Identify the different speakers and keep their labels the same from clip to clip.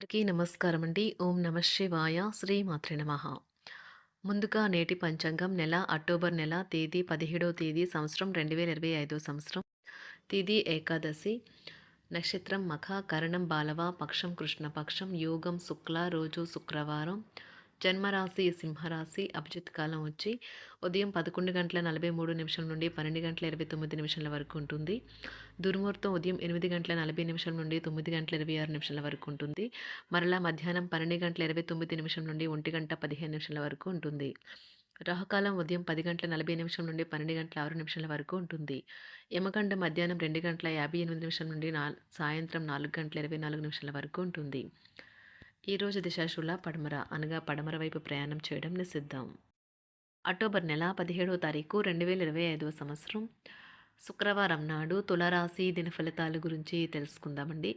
Speaker 1: అందరికీ నమస్కారం అండి. ఓం నమ శివాయ. శ్రీ మాత్రే నమ. ముందుగా నేటి పంచాంగం నెల అక్టోబర్ నెల తేదీ పదిహేడవ తేదీ సంవత్సరం రెండు వేల ఇరవై ఐదో సంవత్సరం. తేదీ ఏకాదశి. నక్షత్రం మఖ కరణం బాలవ పక్షం కృష్ణపక్షం యోగం శుక్ల రోజు శుక్రవారం. జన్మరాశి సింహరాశి అభిజిత్ కాలం వచ్చి ఉదయం పదకొండు గంటల నలభై మూడు నిమిషం నుండి పన్నెండు గంటల ఇరవై తొమ్మిది నిమిషాల వరకు ఉంటుంది. దుర్ముహూర్తం ఉదయం ఎనిమిది గంటల నలభై నిమిషం నుండి తొమ్మిది గంటల ఇరవై ఆరు నిమిషాల వరకు ఉంటుంది. మరలా మధ్యాహ్నం పన్నెండు గంటల ఇరవై తొమ్మిది నిమిషం నుండి ఒంటి గంట పదిహేను నిమిషాల వరకు ఉంటుంది. రాహుకాలం ఉదయం పది గంటల నలభై నిమిషం నుండి పన్నెండు గంటల ఆరు నిమిషాల వరకు ఉంటుంది. యమగండ మధ్యాహ్నం రెండు గంటల యాభై ఎనిమిది నిమిషం నుండి నా సాయంత్రం నాలుగు గంటల ఇరవై నాలుగు నిమిషాల వరకు ఉంటుంది. ఈరోజు దిశాశుల పడమర అనగా పడమర వైపు ప్రయాణం చేయడం నిషిద్ధం. అక్టోబర్ నెల పదిహేడవ తారీఖు రెండు వేల ఇరవై ఐదవ సంవత్సరం. శుక్రవారం నాడు తులరాశి దిన ఫలితాల గురించి తెలుసుకుందామండి.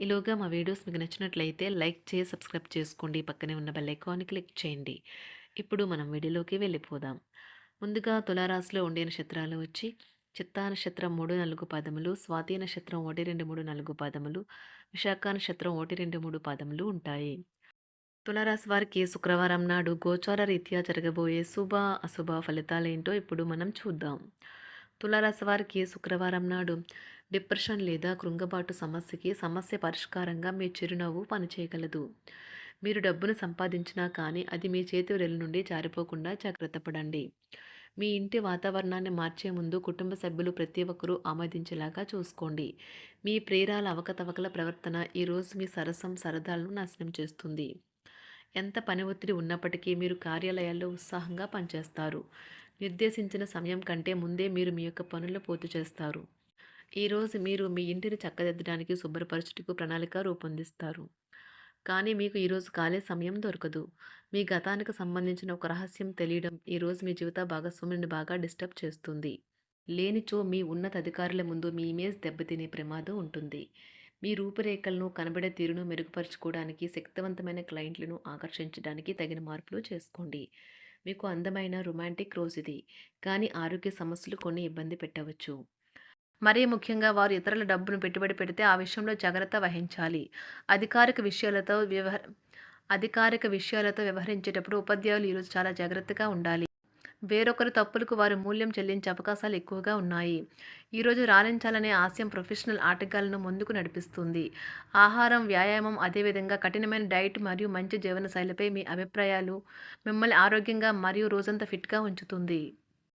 Speaker 1: ఈలోగా మా వీడియోస్ మీకు నచ్చినట్లయితే లైక్ చేసి సబ్స్క్రైబ్ చేసుకోండి. పక్కనే ఉన్న బెల్ ఐకాన్ని క్లిక్ చేయండి. ఇప్పుడు మనం వీడియోలోకి వెళ్ళిపోదాం. ముందుగా తులారాశిలో ఉండే నక్షత్రాలు వచ్చి చిత్తా నక్షత్రం మూడు నాలుగు పదములు స్వాతి నక్షత్రం ఒకటి రెండు మూడు నాలుగు పదములు విశాఖ నక్షత్రం ఒకటి రెండు మూడు పదములు ఉంటాయి. తులారాశి వారికి శుక్రవారం నాడు గోచార రీత్యా జరగబోయే శుభ అశుభ ఫలితాలేంటో ఇప్పుడు మనం చూద్దాం. తులారాశి వారికి శుక్రవారం నాడు డిప్రెషన్ లేదా కృంగబాటు సమస్యకి సమస్య పరిష్కారంగా మీ చిరునవ్వు పనిచేయగలదు. మీరు డబ్బును సంపాదించినా కానీ అది మీ చేతి వెల నుండి జారిపోకుండా జాగ్రత్త పడండి. మీ ఇంటి వాతావరణాన్ని మార్చే ముందు కుటుంబ సభ్యులు ప్రతి ఒక్కరూ ఆమోదించేలాగా చూసుకోండి. మీ ప్రేరాల అవకతవకల ప్రవర్తన ఈరోజు మీ సరసం సరదాలను నాశనం చేస్తుంది. ఎంత పని ఒత్తిడి ఉన్నప్పటికీ మీరు కార్యాలయాల్లో ఉత్సాహంగా పనిచేస్తారు. నిర్దేశించిన సమయం కంటే ముందే మీరు మీ యొక్క పనులు పూర్తి చేస్తారు. ఈరోజు మీరు మీ ఇంటిని చక్కదిద్దడానికి శుభ్రపరచుటకు ప్రణాళిక రూపొందిస్తారు. కానీ మీకు ఈరోజు ఖాళీ సమయం దొరకదు. మీ గతానికి సంబంధించిన ఒక రహస్యం తెలియడం ఈరోజు మీ జీవిత భాగస్వామిని బాగా డిస్టర్బ్ చేస్తుంది. లేనిచో మీ ఉన్నత అధికారుల ముందు మీ ఇమేజ్ దెబ్బతినే ప్రమాదం ఉంటుంది. మీ రూపురేఖలను కనబడే తీరును మెరుగుపరుచుకోవడానికి శక్తివంతమైన క్లయింట్లను ఆకర్షించడానికి తగిన మార్పులు చేసుకోండి. మీకు అందమైన రొమాంటిక్ రోజు ఇది. కానీ ఆరోగ్య సమస్యలు కొన్ని ఇబ్బంది పెట్టవచ్చు. మరీ ముఖ్యంగా వారు ఇతరుల డబ్బును పెట్టుబడి పెడితే ఆ విషయంలో జాగ్రత్త వహించాలి. అధికారిక విషయాలతో వ్యవహ అధికారిక విషయాలతో వ్యవహరించేటప్పుడు ఉపాధ్యాయులు ఈరోజు చాలా జాగ్రత్తగా ఉండాలి. వేరొకరి తప్పులకు వారు మూల్యం చెల్లించే అవకాశాలు ఎక్కువగా ఉన్నాయి. ఈరోజు రాణించాలనే ఆశయం ప్రొఫెషనల్ ఆటగాళ్ళను ముందుకు నడిపిస్తుంది. ఆహారం వ్యాయామం అదేవిధంగా కఠినమైన డైట్ మరియు మంచి జీవనశైలిపై మీ అభిప్రాయాలు మిమ్మల్ని ఆరోగ్యంగా మరియు రోజంతా ఫిట్గా ఉంచుతుంది.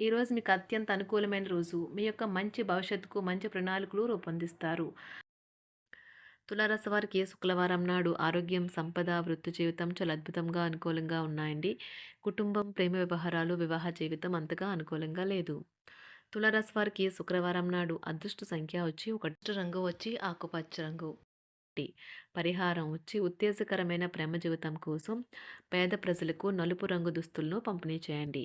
Speaker 1: ఈరోజు మీకు అత్యంత అనుకూలమైన రోజు. మీ యొక్క మంచి భవిష్యత్తుకు మంచి ప్రణాళికలు రూపొందిస్తారు. తులారస వారికి శుక్రవారం నాడు ఆరోగ్యం సంపద వృత్తి జీవితం చాలా అద్భుతంగా అనుకూలంగా ఉన్నాయండి. కుటుంబం ప్రేమ వ్యవహారాలు వివాహ జీవితం అంతగా అనుకూలంగా లేదు. తులారస వారికి శుక్రవారం నాడు అదృష్ట సంఖ్య వచ్చి ఒకటి రంగు వచ్చి ఆకుపచ్చ రంగు పరిహారం వచ్చి ఉత్తేజకరమైన ప్రేమ జీవితం కోసం పేద ప్రజలకు నలుపు రంగు దుస్తులను పంపిణీ చేయండి.